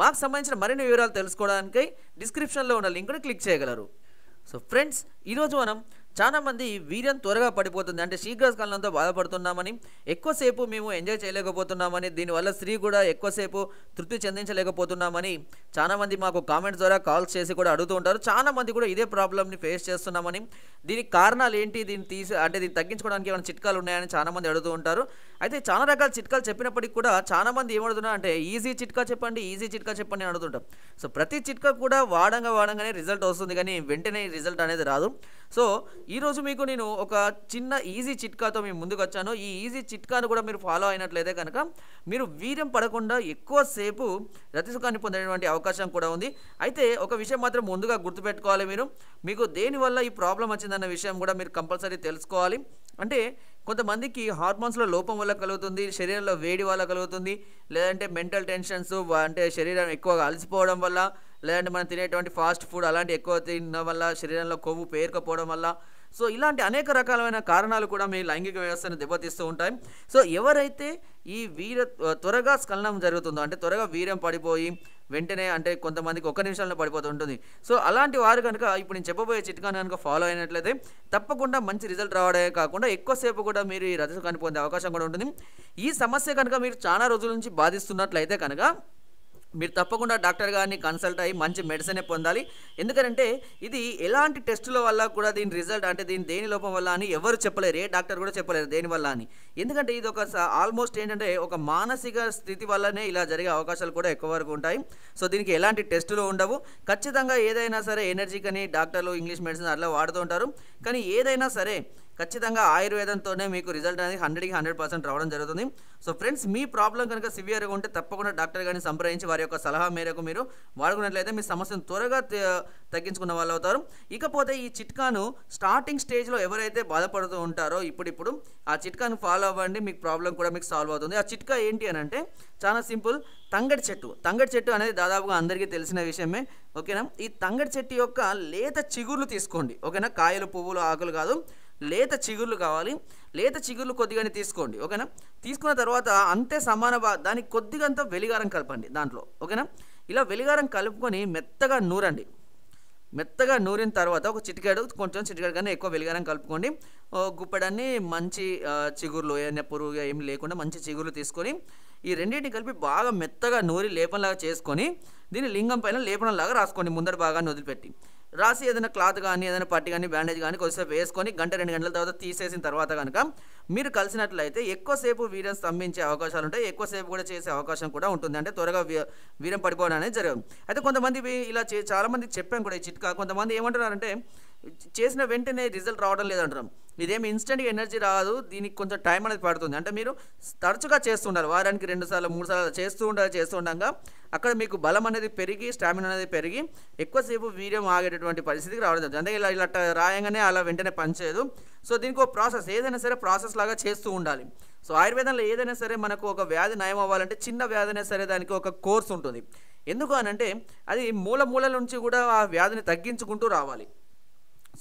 మాకు సంబంధించిన మరిన్ని వివరాలు తెలుసుకోవడానికి డిస్క్రిప్షన్లో ఉన్న లింక్ని క్లిక్ చేయగలరు. సో ఫ్రెండ్స్ ఈరోజు మనం చాలా మంది వీర్యం త్వరగా పడిపోతుంది. అంటే శీఘ్రకాలంతో బాధపడుతున్నామని ఎక్కువసేపు మేము ఎంజాయ్ చేయలేకపోతున్నామని దీనివల్ల స్త్రీ కూడా ఎక్కువసేపు తృప్తి చెందించలేకపోతున్నామని చాలామంది మాకు కామెంట్స్ ద్వారా కాల్స్ చేసి కూడా అడుగుతూ ఉంటారు. చాలా మంది కూడా ఇదే ప్రాబ్లమ్ని ఫేస్ చేస్తున్నామని దీనికి కారణాలు ఏంటి దీన్ని తీసి అంటే దీన్ని తగ్గించుకోవడానికి ఏమైనా చిట్కాలు ఉన్నాయని చాలామంది అడుగుతూ ఉంటారు. అయితే చాలా రకాల చిట్కాలు చెప్పినప్పటికీ కూడా చాలా మంది ఏమడుతున్నారు అంటే ఈజీ చిట్కా చెప్పండి ఈజీ చిట్కా చెప్పండి అని అడుగుతుంటాం సో ప్రతి చిట్కా కూడా వాడంగా వాడంగానే రిజల్ట్ వస్తుంది కానీ వెంటనే రిజల్ట్ అనేది రాదు. సో ఈరోజు మీకు నేను ఒక చిన్న ఈజీ చిట్కాతో మేము ముందుకు వచ్చాను. ఈ ఈజీ చిట్కాను కూడా మీరు ఫాలో అయినట్లయితే కనుక మీరు వీర్యం పడకుండా ఎక్కువసేపు రతిసుఖాన్ని పొందేటువంటి అవకాశం కూడా ఉంది. అయితే ఒక విషయం మాత్రం ముందుగా గుర్తుపెట్టుకోవాలి మీరు. మీకు దేనివల్ల ఈ ప్రాబ్లం వచ్చిందన్న విషయం కూడా మీరు కంపల్సరీ తెలుసుకోవాలి. అంటే కొంతమందికి హార్మోన్స్లో లోపం వల్ల కలుగుతుంది శరీరంలో వేడి వల్ల కలుగుతుంది లేదంటే మెంటల్ టెన్షన్స్ అంటే శరీరం ఎక్కువగా అలసిపోవడం వల్ల లేదంటే మనం తినేటువంటి ఫాస్ట్ ఫుడ్ అలాంటి ఎక్కువ తినడం వల్ల శరీరంలో కొవ్వు పేరుకపోవడం వల్ల. సో ఇలాంటి అనేక రకాలైన కారణాలు కూడా మీ లైంగిక వ్యవస్థను దెబ్బతీస్తూ ఉంటాయి. సో ఎవరైతే ఈ వీర త్వరగా స్ఖలనం జరుగుతుందో అంటే త్వరగా వీర్యం పడిపోయి వెంటనే అంటే కొంతమందికి ఒక నిమిషంలో పడిపోతుంటుంది సో అలాంటి వారు కనుక ఇప్పుడు నేను చెప్పబోయే చిట్కాను కనుక ఫాలో అయినట్లయితే తప్పకుండా మంచి రిజల్ట్ రావడమే కాకుండా ఎక్కువసేపు కూడా మీరు ఈ రజసుకాన్ని పొందే అవకాశం కూడా ఉంటుంది. ఈ సమస్య కనుక మీరు చాలా రోజుల నుంచి బాధిస్తున్నట్లయితే కనుక మీరు తప్పకుండా డాక్టర్ గారిని కన్సల్ట్ అయ్యి మంచి మెడిసినే పొందాలి. ఎందుకంటే ఇది ఎలాంటి టెస్టుల వల్ల కూడా దీని రిజల్ట్ అంటే దీని దేని లోపం వల్ల అని ఎవరు చెప్పలేరు ఏ డాక్టర్ కూడా చెప్పలేరు దేని వల్ల అని. ఎందుకంటే ఇది ఒక ఆల్మోస్ట్ ఏంటంటే ఒక మానసిక స్థితి వల్లనే ఇలా జరిగే అవకాశాలు కూడా ఎక్కువ వరకు ఉంటాయి. సో దీనికి ఎలాంటి టెస్టులు ఉండవు. ఖచ్చితంగా ఏదైనా సరే ఎనర్జీ కానీ డాక్టర్లు ఇంగ్లీష్ మెడిసిన్ అట్లా వాడుతూ ఉంటారు. కానీ ఏదైనా సరే ఖచ్చితంగా ఆయుర్వేదంతోనే మీకు రిజల్ట్ అనేది హండ్రెడ్కి హండ్రెడ్ పర్సెంట్ రావడం జరుగుతుంది. సో ఫ్రెండ్స్ మీ ప్రాబ్లం కనుక సివియర్గా ఉంటే తప్పకుండా డాక్టర్ గారిని సంప్రదించి వారి యొక్క సలహా మేరకు మీరు వాడుకున్నట్లయితే మీ సమస్యను త్వరగా తగ్గించుకున్న వాళ్ళు అవుతారు. ఇకపోతే ఈ చిట్కాను స్టార్టింగ్ స్టేజ్లో ఎవరైతే బాధపడుతూ ఉంటారో ఇప్పుడిప్పుడు ఆ చిట్కాను ఫాలో అవ్వండి మీకు ప్రాబ్లం కూడా మీకు సాల్వ్ అవుతుంది. ఆ చిట్కా ఏంటి అని అంటే చాలా సింపుల్ తంగడి చెట్టు. తంగడి చెట్టు అనేది దాదాపుగా అందరికీ తెలిసిన విషయమే ఓకేనా? ఈ తంగడి చెట్టు యొక్క లేత చిగుర్లు తీసుకోండి. ఓకేనా? కాయలు పువ్వులు ఆకులు కాదు. లేత చిగుర్లు కావాలి. లేత చిగుర్లు కొద్దిగానే తీసుకోండి. ఓకేనా? తీసుకున్న తర్వాత అంతే సమాన బా దానికి కొద్దిగంత వెలిగారం కలపండి దాంట్లో. ఓకేనా? ఇలా వెలిగారం కలుపుకొని మెత్తగా నూరండి. మెత్తగా నూరిన తర్వాత ఒక చిటికాడు కొంచెం చిటికాడు కన్నా ఎక్కువ వెలిగారం కలుపుకోండి. గుప్పడాన్ని మంచి చిగుర్లు ఏమైనా పురుగు ఏం లేకుండా మంచి చిగుర్లు తీసుకొని ఈ రెండింటిని కలిపి బాగా మెత్తగా నూరి లేపనలాగా చేసుకొని దీన్ని లింగం పైన లేపనంలాగా రాసుకోండి. ముందర భాగాన్ని వదిలిపెట్టి. రాసి ఏదైనా క్లాత్ కానీ ఏదైనా పట్టి కానీ బ్యాండేజ్ కానీ కొద్దిసేపు వేసుకొని గంట రెండు గంటల తర్వాత తీసేసిన తర్వాత కనుక మీరు కలిసినట్లయితే ఎక్కువసేపు వీరం స్తంభించే అవకాశాలు ఉంటాయి. ఎక్కువసేపు కూడా చేసే అవకాశం కూడా ఉంటుంది. అంటే త్వరగా వీరం పడిపోవడం అనేది జరగదు. అయితే కొంతమంది ఇలా చే చాలామందికి చెప్పాం కూడా ఈ చిట్కా. కొంతమంది ఏమంటున్నారంటే చేసిన వెంటనే రిజల్ట్ రావడం లేదంటారు. ఇదేమి ఇన్స్టెంట్గా ఎనర్జీ రాదు. దీనికి కొంచెం టైం అనేది పడుతుంది. అంటే మీరు తరచుగా చేస్తుండాలి. వారానికి రెండు సార్లు మూడు సార్లు చేస్తూ ఉండాలి చేస్తూ ఉండగా అక్కడ మీకు బలం అనేది పెరిగి స్టామినా అనేది పెరిగి ఎక్కువసేపు వీర్యం ఆగేటటువంటి పరిస్థితికి రావడం జరుగుతుంది. అంటే ఇలా ఇలా రాయంగానే అలా వెంటనే పనిచేయదు. సో దీనికి ఒక ప్రాసెస్ ఏదైనా సరే ప్రాసెస్ లాగా చేస్తూ ఉండాలి. సో ఆయుర్వేదంలో ఏదైనా సరే మనకు ఒక వ్యాధి నయం అవ్వాలంటే చిన్న వ్యాధి అయినా సరే దానికి ఒక కోర్స్ ఉంటుంది. ఎందుకు అనంటే అది మూల మూల నుంచి కూడా ఆ వ్యాధిని తగ్గించుకుంటూ రావాలి.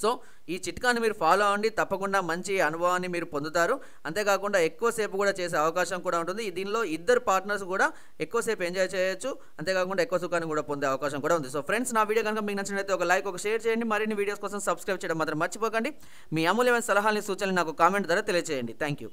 సో ఈ చిట్కాని మీరు ఫాలో అవ్వండి. తప్పకుండా మంచి అనుభవాన్ని మీరు పొందుతారు. అంతేకాకుండా ఎక్కువసేపు కూడా చేసే అవకాశం కూడా ఉంటుంది. దీనిలో ఇద్దరు పార్ట్నర్స్ కూడా ఎక్కువసేపు ఎంజాయ్ చేయొచ్చు. అంతేకాకుండా ఎక్కువ సుఖాన్ని కూడా పొందే అవకాశం కూడా ఉంది. సో ఫ్రెండ్స్ నా వీడియో కనుక మీకు నచ్చినట్లయితే ఒక లైక్ ఒక షేర్ చేయండి. మరిన్ని వీడియోస్ కోసం సబ్స్క్రైబ్ చేయడం మాత్రం మర్చిపోకండి. మీ అమూల్యమైన సలహాలని సూచనలు నాకు కామెంట్ ద్వారా తెలియజేయండి థ్యాంక్ యూ